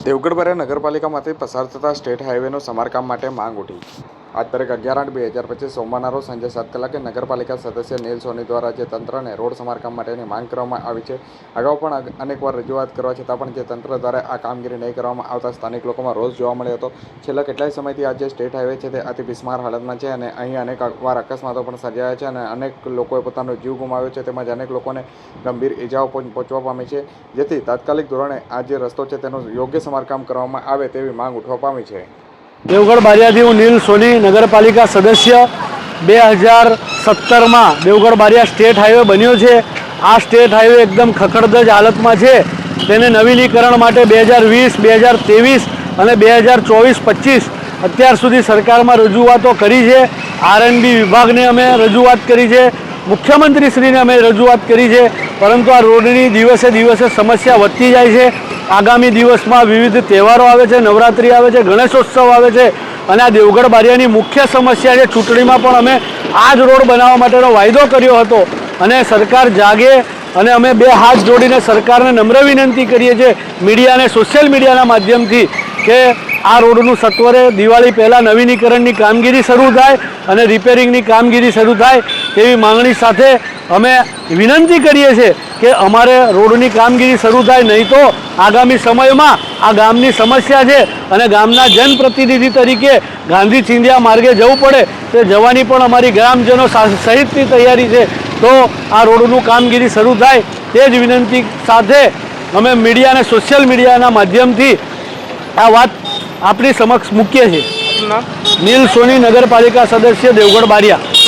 દેવગઢ બારિયા નગરપાલિકામાંથી પસાર થતા સ્ટેટ હાઈવેનું સમારકામ માટે માંગ ઉઠી. આજ તારીખ અગિયાર આઠ બે હજાર પચીસ સોમવારના રોજ સાંજે સાત કલાકે નગરપાલિકા સદસ્ય નીલ સોની દ્વારા જે તંત્રને રોડ સમારકામ માટેની માંગ કરવામાં આવી છે. અગાઉ પણ અનેકવાર રજૂઆત કરવા છતાં પણ જે તંત્ર દ્વારા આ કામગીરી નહીં કરવામાં આવતા સ્થાનિક લોકોમાં રોષ જોવા મળ્યો હતો. છેલ્લા કેટલાય સમયથી આ જે સ્ટેટ હાઈવે છે તે અતિ બિસ્માર હાલતમાં છે અને અહીં અનેક વાર અકસ્માતો પણ સર્જાયા છે અને અનેક લોકોએ પોતાનો જીવ ગુમાવ્યો છે. તેમજ અનેક લોકોને ગંભીર ઇજાઓ પહોંચ- પહોંચવા પામી છે. જેથી તાત્કાલિક ધોરણે આ જે રસ્તો છે તેનું યોગ્ય સમારકામ કરવામાં આવે તેવી માંગ ઉઠવા પામી છે. દેવગઢ બારિયાથી હું નીલ સોની, નગરપાલિકા સદસ્ય. બે હજાર સત્તરમાં દેવગઢ બારિયા સ્ટેટ હાઈવે બન્યો છે. આ સ્ટેટ હાઈવે એકદમ ખખડધજ હાલતમાં છે. તેને નવીનીકરણ માટે બે હજાર વીસ, બે હજાર ત્રેવીસ અને બે હજાર ચોવીસ, પચીસ અત્યાર સુધી સરકારમાં રજૂઆતો કરી છે. આરએનબી વિભાગને અમે રજૂઆત કરી છે. મુખ્યમંત્રીશ્રીને અમે રજૂઆત કરી છે, પરંતુ આ રોડની દિવસે દિવસે સમસ્યા વધતી જાય છે. આગામી દિવસમાં વિવિધ તહેવારો આવે છે, નવરાત્રિ આવે છે, ગણેશોત્સવ આવે છે, અને આ દેવગઢ બારિયાની મુખ્ય સમસ્યા છે. ચૂંટણીમાં પણ અમે આ જ રોડ બનાવવા માટેનો વાયદો કર્યો હતો અને સરકાર જાગે અને અમે બે હાથ જોડીને સરકારને નમ્ર વિનંતી કરીએ છીએ મીડિયાને, સોશિયલ મીડિયાના માધ્યમથી કે આ રોડનું સત્વરે દિવાળી પહેલાં નવીનીકરણની કામગીરી શરૂ થાય અને રિપેરિંગની કામગીરી શરૂ થાય. તેવી માંગણી સાથે અમે વિનંતી કરીએ છીએ કે અમારે રોડની કામગીરી શરૂ થાય નહીં તો આગામી સમયમાં આ ગામની સમસ્યા છે અને ગામના જનપ્રતિનિધિ તરીકે ગાંધી ચિંધ્યા માર્ગે જવું પડે તે જવાની પણ અમારી ગ્રામજનો સહિતની તૈયારી છે. તો આ રોડનું કામગીરી શરૂ થાય તે જ વિનંતી સાથે અમે મીડિયાને સોશિયલ મીડિયાના માધ્યમથી આ વાત આપણી સમક્ષ મૂકીએ છીએ. નીલ સોની નગરપાલિકા સદસ્ય દેવગઢ બારિયા.